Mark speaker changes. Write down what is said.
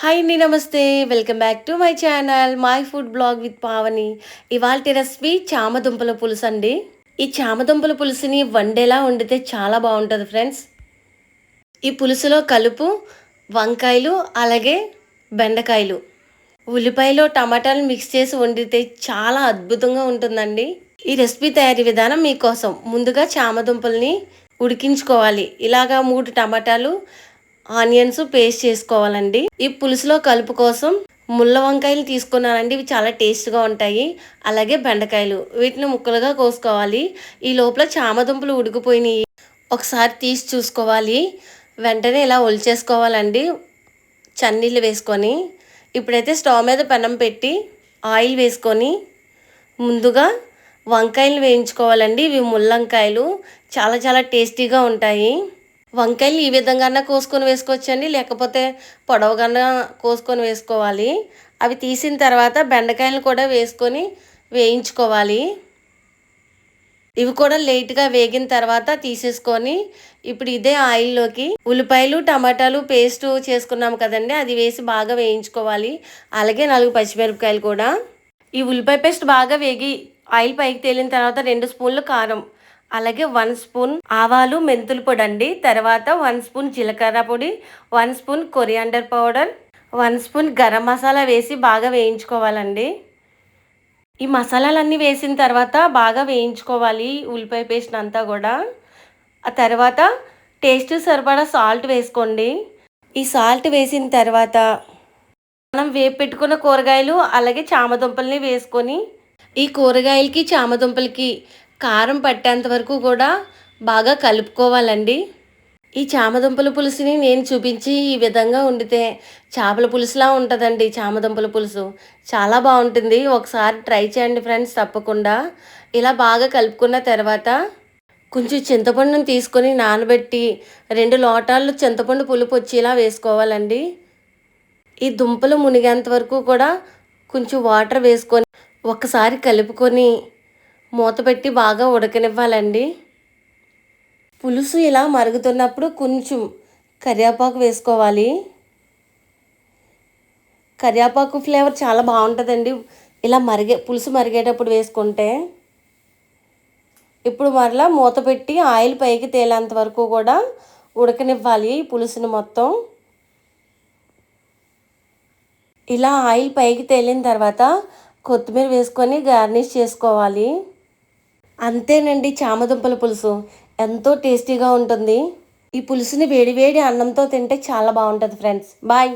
Speaker 1: Hi అండి నమస్తే welcome back to my channel my food blog with Pavani ఇవాళ recipe చామదుంపల పులుసు అండి. ఈ చామదుంపల పులుసుని వండేలా వండితే చాలా బాగుంటుంది ఫ్రెండ్స్ ఈ పులుసులో కలుపు వంకాయలు అలాగే బెండకాయలు. ఉల్లిపాయలు టమాటాలు మిక్స్ చేసి వండితే చాలా అద్భుతంగా ఉంటుందండి. ఈ రెసిపీ తయారీ విధానం మీకోసం ముందుగా చామదుంపల్ని ఉడికించుకోవాలి. ఇలాగా మూడు టమాటాలు ఆనియన్స్ పేస్ట్ చేసుకోవాలండి. ఈ పులుసులో కలుపు కోసం ముళ్ళ వంకాయలు తీసుకున్నానండి. ఇవి చాలా టేస్ట్గా ఉంటాయి. అలాగే బెండకాయలు. వీటిని ముక్కలుగా కోసుకోవాలి. ఈ లోపల చామదుంపలు ఉడికిపోయినాయి. ఒకసారి తీసి చూసుకోవాలి. వెంటనే ఇలా ఒలిచేసుకోవాలండి. చన్నీళ్ళు వేసుకొని. ఇప్పుడైతే స్టవ్ మీద పెనం పెట్టి ఆయిల్ వేసుకొని ముందుగా వంకాయలు వేయించుకోవాలండి. ఇవి ముల్లంకాయలు చాలా చాలా టేస్టీగా ఉంటాయి. వంకాయలు ఈ విధంగా కోసుకొని వేసుకోవచ్చండి. లేకపోతే పొడవుగా కోసుకొని వేసుకోవాలి. అవి తీసిన తర్వాత బెండకాయలు కూడా వేసుకొని వేయించుకోవాలి. ఇవి కూడా లేట్గా వేగిన తర్వాత తీసేసుకొని ఇప్పుడు ఇదే ఆయిల్లోకి ఉల్లిపాయలు టమాటాలు పేస్ట్ చేసుకున్నాం కదండి. అది వేసి బాగా వేయించుకోవాలి. అలాగే నాలుగు పచ్చిమిరపకాయలు కూడా. ఈ ఉల్లిపాయ పేస్ట్ బాగా వేగి ఆయిల్ పైకి తేలిన తర్వాత రెండు స్పూన్లు కారం అలాగే వన్ స్పూన్ ఆవాలు మెంతుల పొడి అండి తర్వాత వన్ స్పూన్ జీలకర్ర పొడి one spoon coriander powder one spoon garam masala వేసి బాగా వేయించుకోవాలండి. ఈ మసాలాలన్నీ వేసిన తర్వాత బాగా వేయించుకోవాలి ఉల్లిపాయ పేస్ట్ అంతా కూడా. ఆ తర్వాత టేస్ట్ సరిపడా సాల్ట్ వేసుకోండి. ఈ సాల్ట్ వేసిన తర్వాత మనం వేపు పెట్టుకున్న కూరగాయలు అలాగే చామదుంపల్ని వేసుకొని ఈ కూరగాయలకి చామదుంపలకి కారం పట్టేంత వరకు కూడా బాగా కలుపుకోవాలండి. ఈ చామదుంపల పులుసుని నేను చూపించి ఈ విధంగా వండితే చేపల పులుసులా ఉంటుందండి చామదుంపల పులుసు. చాలా బాగుంటుంది. ఒకసారి ట్రై చేయండి ఫ్రెండ్స్ తప్పకుండా. ఇలా బాగా కలుపుకున్న తర్వాత కొంచెం చింతపండుని తీసుకొని నానబెట్టి రెండు లోటాలు చింతపండు పులుపు వచ్చేలా వేసుకోవాలండి. ఈ దుంపలు మునిగేంత వరకు కూడా కొంచెం వాటర్ వేసుకొని ఒకసారి కలుపుకొని మూత పెట్టి బాగా ఉడకనివ్వాలండి. పులుసు ఇలా మరుగుతున్నప్పుడు కొంచెం కరివేపాకు వేసుకోవాలి. కరివేపాకు ఫ్లేవర్ చాలా బాగుంటుందండి. ఇలా మరిగే పులుసు మరిగేటప్పుడు వేసుకుంటే. ఇప్పుడు మరలా మూత పెట్టి ఆయిల్ పైకి తేలేంత వరకు కూడా ఉడకనివ్వాలి పులుసుని మొత్తం. ఇలా ఆయిల్ పైకి తేలిన తర్వాత కొత్తిమీర వేసుకొని గార్నిష్ చేసుకోవాలి. అంతేనండి చామదుంపల పులుసు. ఎంతో టేస్టీగా ఉంటుంది. ఈ పులుసుని వేడి వేడి అన్నంతో తింటే చాలా బాగుంటుంది ఫ్రెండ్స్. బాయ్.